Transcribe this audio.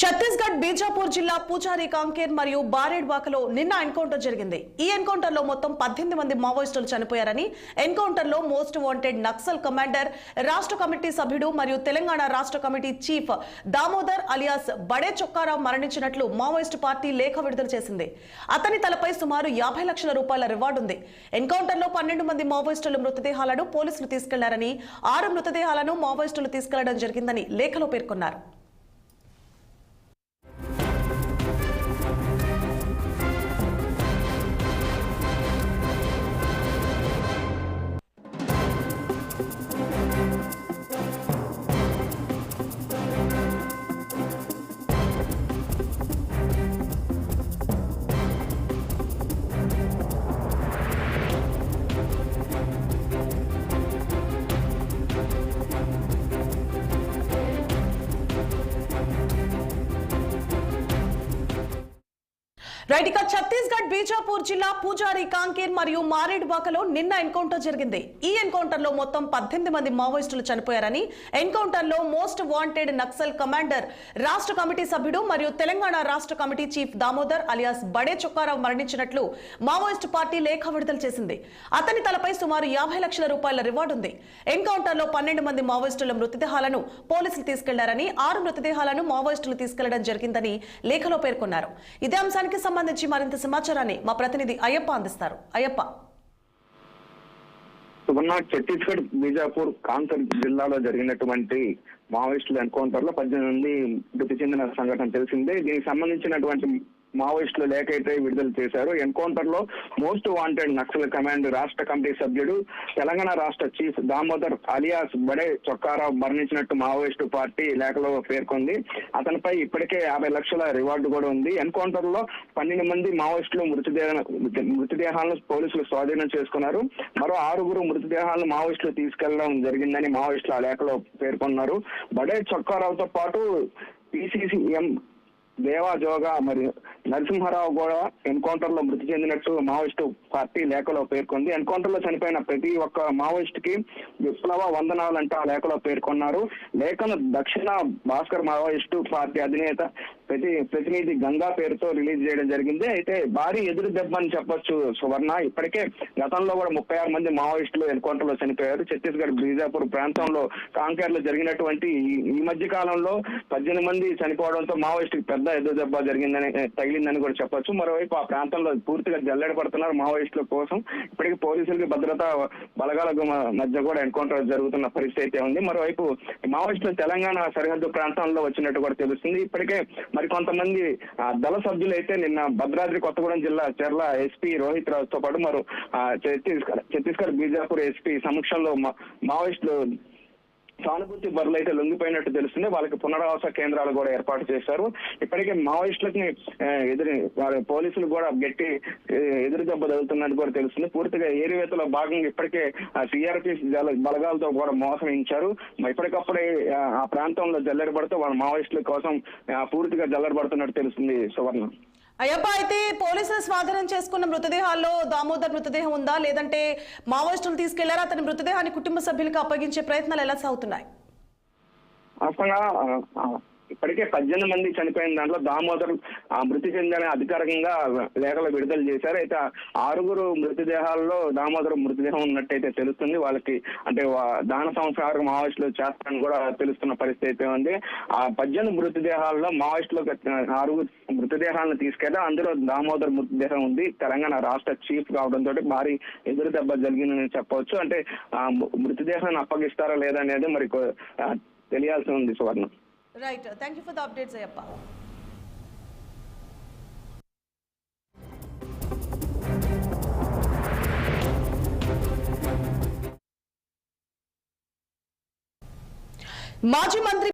ఛత్తీస్గఢ్ బీజాపూర్ జిల్లా పూజారి కాంకేర్ మరియు బారేడ్వాకలో నిన్న ఎన్కౌంటర్ జరిగింది. ఈ ఎన్కౌంటర్లో మొత్తం పద్దెనిమిది మంది మావోయిస్టులు చనిపోయారని ఎన్కౌంటర్లో మోస్ట్ వాంటెడ్ నక్సల్ కమాండర్ రాష్ట్ర కమిటీ సభ్యుడు మరియు తెలంగాణ రాష్ట్ర committee chief Damodar alias Bade Chokkarao మరణించినట్లు మావోయిస్టు పార్టీ లేఖ విడుదల చేసింది. అతని తలపై సుమారు యాభై లక్షల రూపాయల రివార్డు ఉంది. ఎన్కౌంటర్లో పన్నెండు మంది మావోయిస్టుల మృతదేహాలను పోలీసులు తీసుకెళ్ళారని ఆరు మృతదేహాలను మావోయిస్టులు తీసుకెళ్ళడం జరిగిందని లేఖలో పేర్కొన్నారు. రైట్ ఇక ఛత్తీస్గఢ్ బీజాపూర్ జిల్లా పూజారి కాంకేర్ మరియు మారేడుబాకలో నిన్న ఎన్కౌంటర్ జరిగింది. ఈ ఎన్కౌంటర్లో మొత్తం పద్దెనిమిది మంది మావోయిస్టులు చనిపోయారని ఎన్కౌంటర్లో మోస్ట్ వాంటెడ్ నక్సల్ కమాండర్ రాష్ట్ర కమిటీ సభ్యుడు మరియు తెలంగాణ రాష్ట్ర committee chief Damodar alias Bade Chokkarao మరణించినట్లు మావోయిస్టు పార్టీ లేఖ విడుదల చేసింది. అతని తలపై సుమారు యాభై లక్షల రూపాయల రివార్డు ఉంది. ఎన్కౌంటర్లో పన్నెండు మంది మావోయిస్టుల మృతదేహాలను పోలీసులు తీసుకెళ్ళారని ఆరు మృతదేహాలను మావోయిస్టులు తీసుకెళ్ళడం జరిగిందని లేఖలో పేర్కొన్నారు. ఇదే అంశానికి సంబంధించి మరింత సమాచారాన్ని మా ప్రతినిధి అయ్యప్ప అందిస్తారు. అయ్యప్ప. సువర్ణ ఛత్తీస్గఢ్ బీజాపూర్ కాంకర్ జిల్లాలో జరిగినటువంటి మావోయిస్టుల ఎన్కౌంటర్లో పద్దెనిమిది మంది మృతి చెందిన సంఘటన తెలిసిందే. దీనికి సంబంధించినటువంటి మావోయిస్టులు లేఖ అయితే విడుదల చేశారు. ఎన్కౌంటర్లో మోస్ట్ వాంటెడ్ నక్సల్ కమాండ్ రాష్ట్ర కమిటీ సభ్యుడు తెలంగాణ రాష్ట్ర చీఫ్ దామోదర్ అలియాస్ బడే చొక్కారావు మరణించినట్టు మావోయిస్టు పార్టీ లేఖలో పేర్కొంది. అతనిపై ఇప్పటికే యాభై లక్షల రివార్డు కూడా ఉంది. ఎన్కౌంటర్లో పన్నెండు మంది మావోయిస్టులు మృతదేహ మృతదేహాలను పోలీసులు స్వాధీనం చేసుకున్నారు. మరో ఆరుగురు మృతదేహాలను మావోయిస్టులు తీసుకెళ్ళడం జరిగిందని మావోయిస్టులు ఆ లేఖలో పేర్కొన్నారు. బడే చొక్కారావుతో పాటు పిసిసిఎం దేవాజోగా మరియు నరసింహారావు కూడా ఎన్కౌంటర్లో మృతి చెందినట్టు మావోయిస్టు పార్టీ లేఖలో పేర్కొంది. ఎన్కౌంటర్లో చనిపోయిన ప్రతి ఒక్క మావోయిస్ట్కి విప్లవ వందనాలంటూ ఆ లేఖలో పేర్కొన్నారు. లేఖను దక్షిణ భాస్కర్ మావోయిస్టు పార్టీ అధినేత ప్రతి ప్రతినిధి గంగా పేరుతో రిలీజ్ చేయడం జరిగింది. అయితే భారీ ఎదురు దెబ్బ అని చెప్పొచ్చు సువర్ణ. ఇప్పటికే గతంలో కూడా ముప్పై ఆరు మంది మావోయిస్టులు ఎన్కౌంటర్లో చనిపోయారు. ఛత్తీస్గఢ్ బీజాపూర్ ప్రాంతంలో కాంకేర్లో జరిగినటువంటి ఈ- మధ్య కాలంలో పద్దెనిమిది మంది చనిపోవడంతో మావోయిస్టుకి పెద్ద ఎదురు దెబ్బ జరిగిందని తగిలిందని కూడా చెప్పొచ్చు. మరోవైపు ఆ ప్రాంతంలో పూర్తిగా జల్లెడ పడుతున్నారు మావోయిస్టుల కోసం. ఇప్పటికీ పోలీసులకి భద్రతా బలగాల మధ్య కూడా ఎన్కౌంటర్ జరుగుతున్న పరిస్థితి అయితే ఉంది. మరోవైపు మావోయిస్టులు తెలంగాణ సరిహద్దు ప్రాంతంలో వచ్చినట్టు కూడా తెలుస్తుంది. ఇప్పటికే మరి కొంతమంది ఆ, దళ సభ్యులు అయితే నిన్న భద్రాద్రి కొత్తగూడెం జిల్లా చెర్ల ఎస్పీ రోహిత్ రాజుతో పాటు మరో ఛత్తీస్గఢ్ ఛత్తీస్గఢ్ బీజాపూర్ ఎస్పీ సమక్షంలో మా- మావోయిస్టులు సానుభూతి బరులు అయితే లొంగిపోయినట్టు తెలుస్తుంది. వాళ్ళకి పునరావాస కేంద్రాలు కూడా ఏర్పాటు చేశారు. ఇప్పటికే మావోయిస్టులకి ఎదురు పోలీసులు కూడా గట్టి ఎదురు దెబ్బ తగులుతున్నట్టు కూడా తెలుస్తుంది. పూర్తిగా ఏరివేతలో భాగంగా ఇప్పటికే సిఆర్పి బలగాలతో కూడా మోసగించారు ఇప్పటికప్పుడే ఆ, ఆ ప్రాంతంలో జల్లెడబడుతూ వాళ్ళ మావోయిస్టుల కోసం పూర్తిగా జల్లెడబడుతున్నట్టు తెలుస్తుంది సువర్ణ. అయ్యప్ప అయితే పోలీసులు స్వాధీనం చేసుకున్న మృతదేహాల్లో దామోదర్ మృతదేహం ఉందా? లేదంటే మావోయిస్టులు తీసుకెళ్ళారా? అతని మృతదేహాన్ని కుటుంబ సభ్యులకు అప్పగించే ప్రయత్నాలు ఎలా సాగుతున్నాయి? ఇప్పటికే పద్దెనిమిది మంది చనిపోయిన దాంట్లో దామోదర్ మృతి చెందని అధికారికంగా లేఖలు విడుదల చేశారు. అయితే ఆరుగురు మృతదేహాల్లో దామోదర్ మృతదేహం ఉన్నట్టయితే తెలుస్తుంది. వాళ్ళకి అంటే దాన సంస్కారం మావోయిస్టులు చేస్తారని కూడా తెలుస్తున్న పరిస్థితి అయితే ఉంది. ఆ పద్దెనిమిది మృతదేహాల్లో మావోయిస్టులు ఆరుగురు మృతదేహాలను తీసుకెళ్తే అందులో దామోదర్ మృతదేహం ఉంది. తెలంగాణ రాష్ట్ర చీఫ్ కావడంతో భారీ ఎదురు దెబ్బ జరిగిందని చెప్పవచ్చు. అంటే ఆ మృతదేహాన్ని అప్పగిస్తారా లేదా అనేది మరి తెలియాల్సి ఉంది Suvarna. Right thank you for the updates Ayyappa మాజీ మంత్రి